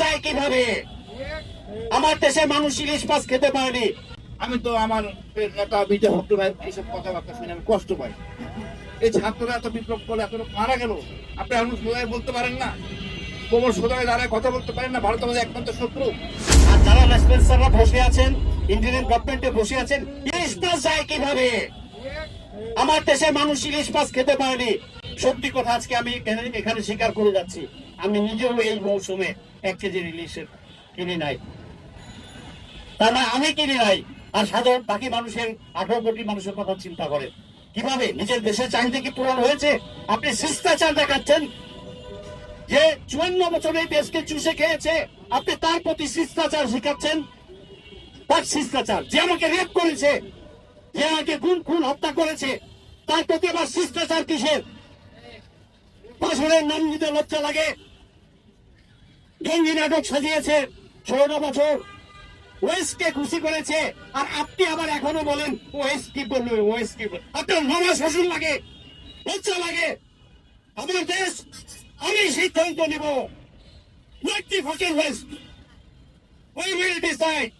যায় কীভাবে? আমার দেশে মানুষ ইলিশ মাছ খেতে পারেনি আমি তো আমার নেতা বিজয় ভক্ত ভাই এইসব কথাবার্তা শুনে আমি কষ্ট পাই। এই ছাত্ররা এত বিপ্লব করে এত মারা গেল। আপনি এখন সোজায় বলতে পারেন না? কোমর সোজায় দাঁড়ায় কথা বলতে পারেন না? ভারত আমাদের একমাত্র শত্রু। আর যারা লেসপেন্সাররা বসে আছেন ইন্ডিয়ান গভর্নমেন্টে বসে আছেন ইলিশ মাছ যায় কীভাবে? আমার দেশে মানুষ ইলিশ মাছ খেতে পারেনি সত্যি কথা আজকে আমি এখানে স্বীকার করে যাচ্ছি। আমি নিজেও এই মৌসুমে এক কেজি ইলিশের কিনি নাই। তার মানে আমি কিনি নাই। আর সাধারণ বাকি মানুষের, আঠারো কোটি মানুষের কথা চিন্তা করে। কীভাবে? নিজের দেশের চাহিদা কি পূরণ হয়েছে? আপনি শিষ্টাচার দেখাচ্ছেন যে চুয়ান্ন বছর এই দেশকে চুষে খেয়েছে। আপনি তার প্রতি শিষ্টাচার শিখাচ্ছেন। তার শিষ্টাচার যে আমাকে রেপ করেছে, যে আমাকে খুন খুন, হত্যা করেছে, তার প্রতি আমার শিষ্টাচার কিসের? বছরের নাম নিতে লজ্জা লাগে। গেঞ্জি নাটক সাজিয়েছে ষোলো বছর। ওয়েস্টকে খুশি করেছে, আর আপনি আবার এখনও বলেন ওয়েস্ট কি বলল ওয়েস্ট কি বলল আপনার মামা শ্বশুর লাগে, লজ্জা লাগে। আমার দেশ, আমি সিদ্ধান্ত নিব। not the fucking west we will decide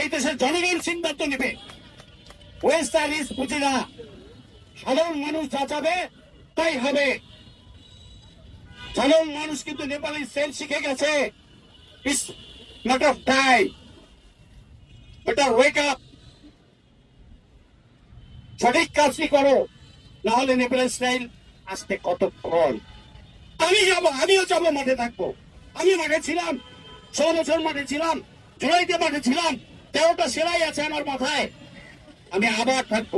এই দেশের জনগণ সিদ্ধান্ত নেবে। ওয়েস্ট আর ইস্ট বুঝি না। সাধারণ মানুষ যা চাবে, তাই হবে। সাধারণ মানুষ কিন্তু নেপালি সেল শিখে গেছে। It's not of time wake up সঠিক কাজটি করো না হলে নেপালের স্টাইল আসতে কতক্ষণ আমি যাব, আমিও যাব মাঠে থাকব। আমি মাঠে ছিলাম, ছ বছর মাঠে ছিলাম, জুলাইতে মাঠে ছিলাম, তেরোটা সেলাই আছে আমার মাথায়। আমি আবার থাকব।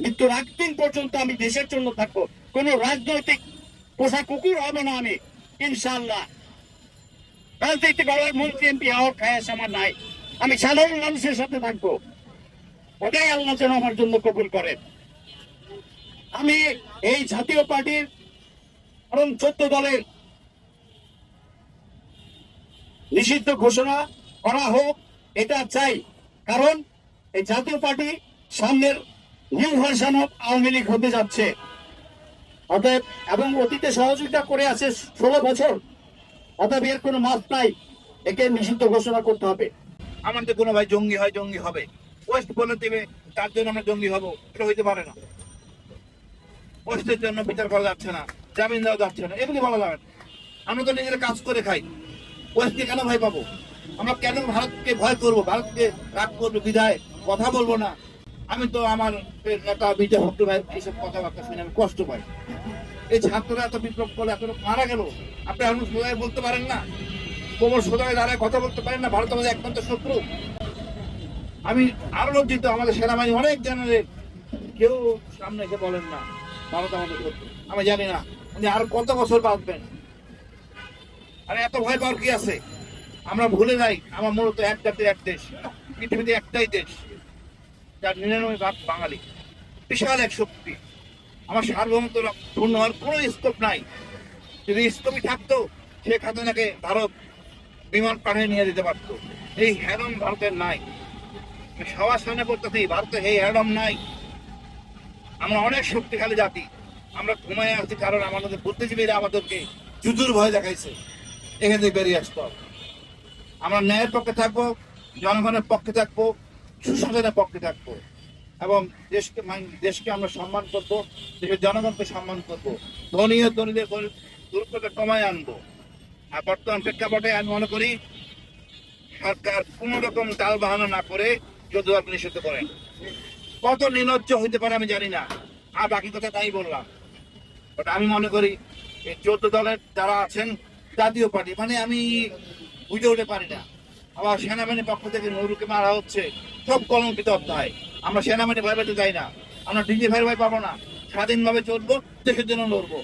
মৃত্যুর দিন পর্যন্ত আমি দেশের জন্য থাকব। কোন রাজনৈতিক পোষা কুকুর হবে না আমি ইনশাল্লাহ রাজনৈতিক দলের মন্ত্রী এমপি হওয়ার খায়াস আমার নাই। আমি সাধারণ মানুষের সাথে থাকব। ওটাই আল্লাহ যেন আমার জন্য কবুল করেন। আমি এই জাতীয় পার্টির কারণ চোদ্দ দলের নিষিদ্ধ ঘোষণা করা হোক, এটা চাই। কারণ এই জাতীয় পার্টি সামনের new version of Awami League হতে যাচ্ছে। অতএব, এবং অতীতে সহযোগিতা করে আছে ষোলো বছর, অতএব এর কোনো মাপ নাই। একে নিষিদ্ধ ঘোষণা করতে হবে। আমাদের কোনো ভাই জঙ্গি হয়, জঙ্গি হবে। ওয়েস্ট বলে দেবে তার জন্য আমরা জঙ্গি হব, এটা হইতে পারে না। ওয়েস্টের জন্য বিচার করা যাচ্ছে না, জামিন দেওয়া যাচ্ছে না, এগুলি বলা যাবে। আমরা তো নিজেরা কাজ করে খাই। ওয়েস্টকে কেন ভয় পাবো? আমরা কেন ভারতকে ভয় করব? ভারতকে রাগ করব? বিদায়? কথা বলব না। আমি তো আমার নেতা, বিজয় ভক্ত ভাই এইসব কথাবার্তা শুনে আমি কষ্ট পাই। এই ছাত্ররা এত বিপ্লব করে, এত মারা গেল। আপনি এখন সোজায় বলতে পারেন না? কোমর সোজায় দাঁড়ায় কথা বলতে পারেন না? ভারত আমাদের একমাত্র শত্রু। আমি আরও লজ্জিত আমাদের সেনাবাহিনী অনেক জেনারেল কেউ সামনে এসে বলেন না, ভারত আমাদের শত্রু। আমি জানি না, উনি আর কত বছর বাঁচবেন? আরে, এত ভয় পাওয়ার কি আছে? আমরা ভুলে যাই, আমার মূলত এক জাতির এক দেশ, পৃথিবীতে একটাই দেশ। যার নিরানব্বই ভাগ বাঙালি। বিশাল এক শক্তি। আমার সার্বভৌমত্ব পূর্ণ হওয়ার কোনো স্কোপ নাই। যদি স্কোপই থাকতো, শেখ হাসিনাকে ভারত বিমান পাঠিয়ে নিয়ে যেতে পারতো। এই হ্যারম ভারতের নাই। সবার সামনে বলতেছি ভারতে এই হ্যারম নাই। আমরা অনেক শক্তিশালী জাতি। আমরা ঘুমায় আছি কারণ আমাদের বুদ্ধিজীবীরা আমাদেরকে যুদ্ধর ভয় দেখাইছে। এখান থেকে বেরিয়ে আসতে আমরা ন্যায়ের পক্ষে থাকব, জনগণের পক্ষে থাকব সুশাসনের পক্ষে থাকব এবং দেশকে দেশকে আমরা সম্মান করব, দেশের জনগণকে সম্মান করব, ধনী ও ধনীদের দূরত্বকে কমায় আনব। আর বর্তমান প্রেক্ষাপটে আমি মনে করি, সরকার কোন রকম তাল বাহানা না করে যুদ্ধ নিষিদ্ধ করেন কত নির্লজ্জ হইতে পারে আমি জানি না, আর বাকি কথা তাই বললাম। বাট আমি মনে করি, এই চোদ্দ দলের যারা আছেন, জাতীয় পার্টি মানে আমি বুঝে উঠতে পারি না। আবার সেনাবাহিনীর পক্ষ থেকে নুরুকে মারা হচ্ছে। সব কলঙ্কিত অধ্যায়। আমরা সেনাবাহিনী ভয় পেতে যাই না। আমরা ডিজি ভাই ভয় পাবো না। স্বাধীনভাবে চলবো, দেশের জন্য লড়বো।